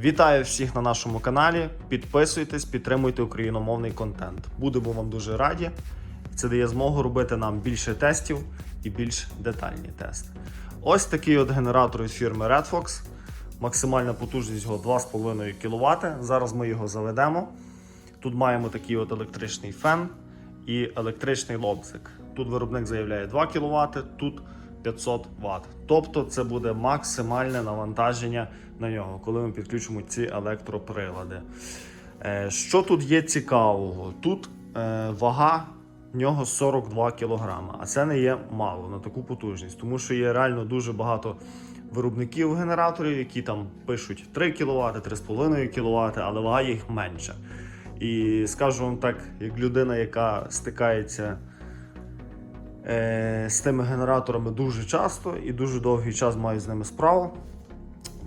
Вітаю всіх на нашому каналі. Підписуйтесь, підтримуйте україномовний контент. Будемо вам дуже раді. Це дає змогу робити нам більше тестів і більш детальні тести. Ось такий от генератор від фірми Redfox. Максимальна потужність його 2,5 кВт. Зараз ми його заведемо. Тут маємо такий от електричний фен і електричний лобзик. Тут виробник заявляє 2 кВт, тут 500 Вт. Тобто це буде максимальне навантаження на нього, коли ми підключимо ці електроприлади. Е, Що тут є цікавого? Тут е, вага в нього 42 кг, а це не є мало на таку потужність, тому що є реально дуже багато виробників генераторів, які там пишуть 3 кВт, 3,5 кВт, але вага їх менша. І скажу вам так, як людина, яка стикається з тими генераторами дуже часто і дуже довгий час маю з ними справу.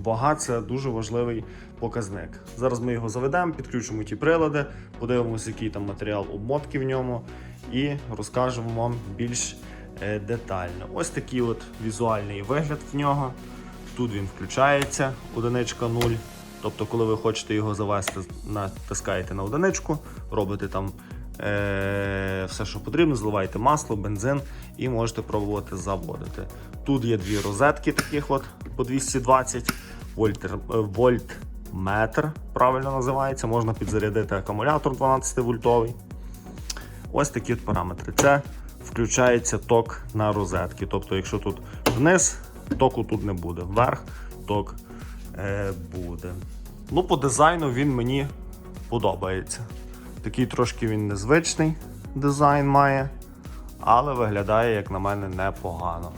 Вага це дуже важливий показник. Зараз ми його заведемо, підключимо ті прилади, подивимося, який там матеріал обмотки в ньому, і розкажемо вам більш е, детально. Ось такий от візуальний вигляд в нього. Тут він включається, одиничка 0. Тобто, коли ви хочете його завести, натискаєте на одиничку, робите там е- все, що потрібно, зливаєте масло, бензин і можете пробувати заводити. Тут є дві розетки, таких от по 220 вольтер, е, вольтметр, правильно називається. Можна підзарядити акумулятор 12 вольтовий. Ось такі от параметри. Це включається ток на розетки. Тобто, якщо тут вниз, току тут не буде. Вверх ток е, буде. Ну, по дизайну він мені подобається. Такий трошки він незвичний дизайн має, але виглядає, як на мене, непогано.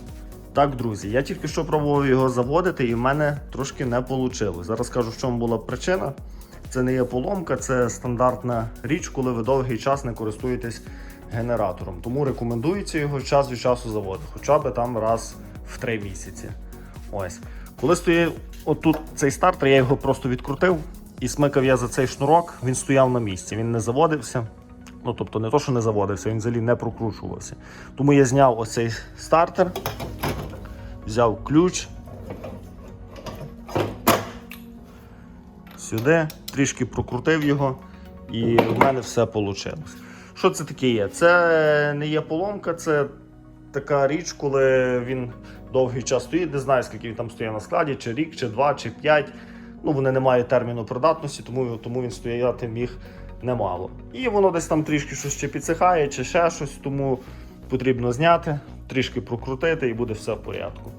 Так, друзі, я тільки що пробував його заводити, і в мене трошки не вийшло. Зараз скажу, в чому була причина. Це не є поломка, це стандартна річ, коли ви довгий час не користуєтесь генератором. Тому рекомендується його час від часу заводити, хоча б там раз в три місяці. Ось. Коли стоїть отут цей стартер, я його просто відкрутив і смикав я за цей шнурок, він стояв на місці, він не заводився. Ну, тобто не то, що не заводився, він взагалі не прокручувався. Тому я зняв оцей стартер, взяв ключ. Сюди, трішки прокрутив його, і в мене все вийшло. Що це таке є? Це не є поломка, це така річ, коли він довгий час стоїть, не знаю, скільки він там стоїть на складі, чи рік, чи два, чи п'ять. Ну, вони не мають терміну придатності, тому, тому він стояти міг немало. І воно десь там трішки щось ще підсихає, чи ще щось, тому потрібно зняти, трішки прокрутити і буде все в порядку.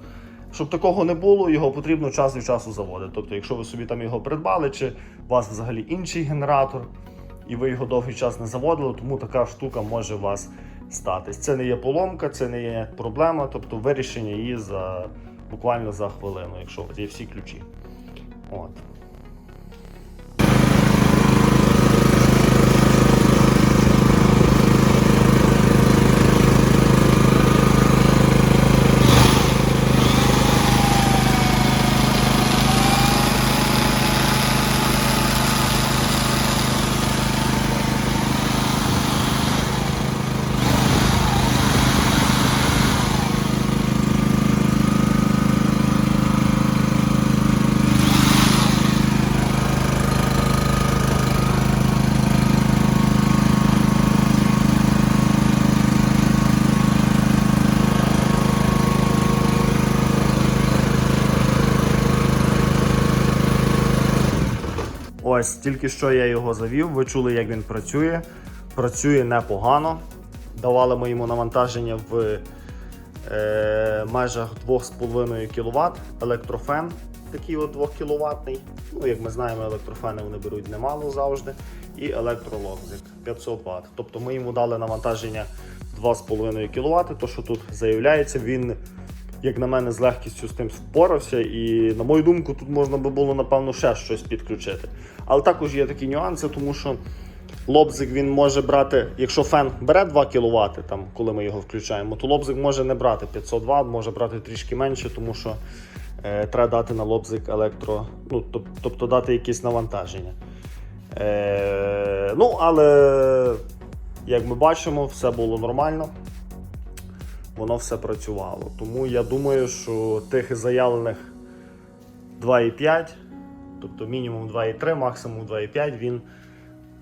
Щоб такого не було, його потрібно час від часу заводити. Тобто, якщо ви собі там його придбали, чи у вас взагалі інший генератор, і ви його довгий час не заводили, тому така штука може у вас статись. Це не є поломка, це не є проблема, тобто вирішення її за буквально за хвилину, якщо у вас є всі ключі. От. Ось тільки що я його завів. Ви чули, як він працює. Працює непогано. Давали ми йому навантаження в е, межах 2,5 кВт. Електрофен такий от 2 кВт. Ну, як ми знаємо, електрофени вони беруть немало завжди. І електролобзик 500 Вт. Тобто ми йому дали навантаження 2,5 кВт. То, що тут заявляється, він як на мене, з легкістю з тим впорався. І, на мою думку, тут можна би було, напевно, ще щось підключити. Але також є такі нюанси, тому що лобзик він може брати, якщо фен бере 2 кВт, там, коли ми його включаємо, то лобзик може не брати 500 Вт, може брати трішки менше, тому що е, треба дати на лобзик електро, ну, тоб- тобто дати якесь навантаження. Е, ну, але як ми бачимо, все було нормально воно все працювало. Тому я думаю, що тих заявлених 2,5 Тобто мінімум 2,3, максимум 2,5 він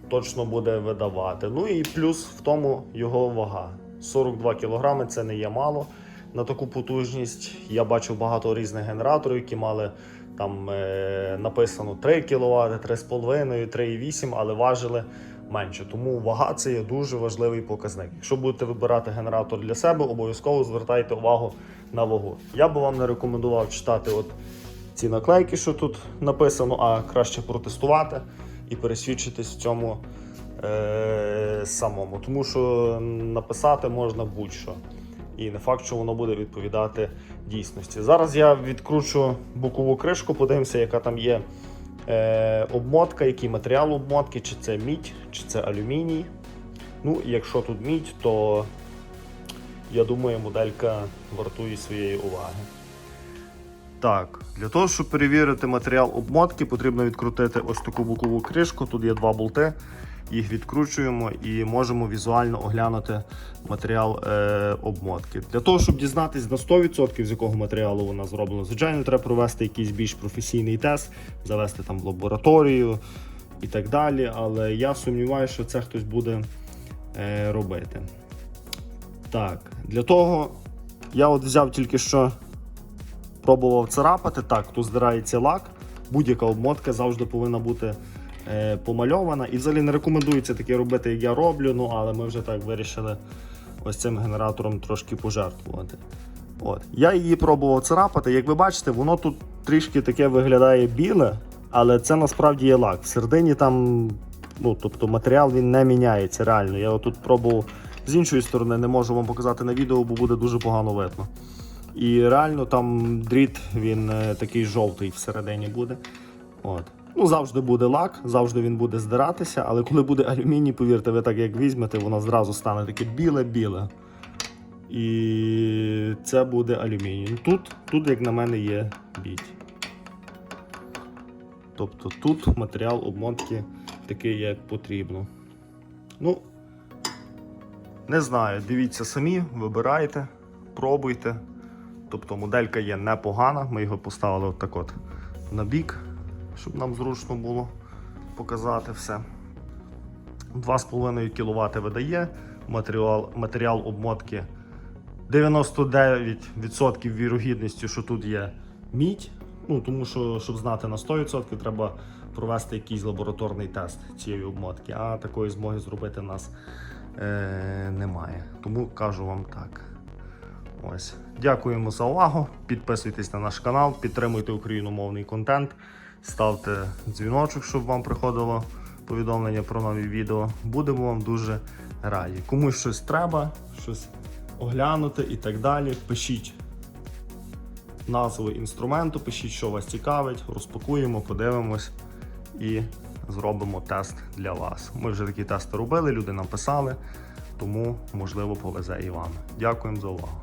точно буде видавати. Ну і плюс в тому його вага. 42 кг це не є мало на таку потужність. Я бачив багато різних генераторів, які мали там е, написано 3 кВт, 3,5, 3,8, але важили менше. Тому вага це є дуже важливий показник. Якщо будете вибирати генератор для себе, обов'язково звертайте увагу на вагу. Я би вам не рекомендував читати от ці наклейки, що тут написано, а краще протестувати і пересвідчитись в цьому е, самому. Тому що написати можна будь-що. І не факт, що воно буде відповідати дійсності. Зараз я відкручу бокову кришку, подивимося, яка там є е, обмотка, який матеріал обмотки, чи це мідь, чи це алюміній. Ну, якщо тут мідь, то я думаю, моделька вартує своєї уваги. Так, для того, щоб перевірити матеріал обмотки, потрібно відкрутити ось таку бокову кришку. Тут є два болти. Їх відкручуємо і можемо візуально оглянути матеріал е, обмотки. Для того, щоб дізнатися на 100% з якого матеріалу вона зроблена, звичайно, треба провести якийсь більш професійний тест, завести там в лабораторію і так далі. Але я сумніваюся, що це хтось буде е, робити. Так, для того я от взяв тільки що пробував царапати. Так, тут здирається лак. Будь-яка обмотка завжди повинна бути помальована. І взагалі не рекомендується таке робити, як я роблю. Ну, але ми вже так вирішили ось цим генератором трошки пожертвувати. От. Я її пробував царапати. Як ви бачите, воно тут трішки таке виглядає біле, але це насправді є лак. В середині там, ну, тобто матеріал він не міняється реально. Я отут пробував з іншої сторони, не можу вам показати на відео, бо буде дуже погано видно. І реально там дріт він е, такий жовтий всередині буде. От. Ну, завжди буде лак, завжди він буде здиратися, але коли буде алюміній, повірте, ви так як візьмете, воно зразу стане таке біле-біле. І це буде алюміній. Ну, Тут, тут, як на мене, є бідь. Тобто тут матеріал обмотки такий, як потрібно. Ну, не знаю, дивіться самі, вибирайте, пробуйте. Тобто моделька є непогана, ми його поставили отак от на бік, щоб нам зручно було показати все. 2,5 кВт видає, матеріал, матеріал обмотки 99% вірогідністю, що тут є мідь. Ну, тому що, щоб знати на 100%, треба провести якийсь лабораторний тест цієї обмотки, а такої змоги зробити в нас е, немає. Тому кажу вам так. Ось. Дякуємо за увагу. Підписуйтесь на наш канал, підтримуйте україномовний контент, ставте дзвіночок, щоб вам приходило повідомлення про нові відео. Будемо вам дуже раді. Комусь щось треба, щось оглянути і так далі. Пишіть назву інструменту, пишіть, що вас цікавить, розпакуємо, подивимось і зробимо тест для вас. Ми вже такі тести робили, люди нам писали, тому можливо повезе і вам. Дякуємо за увагу.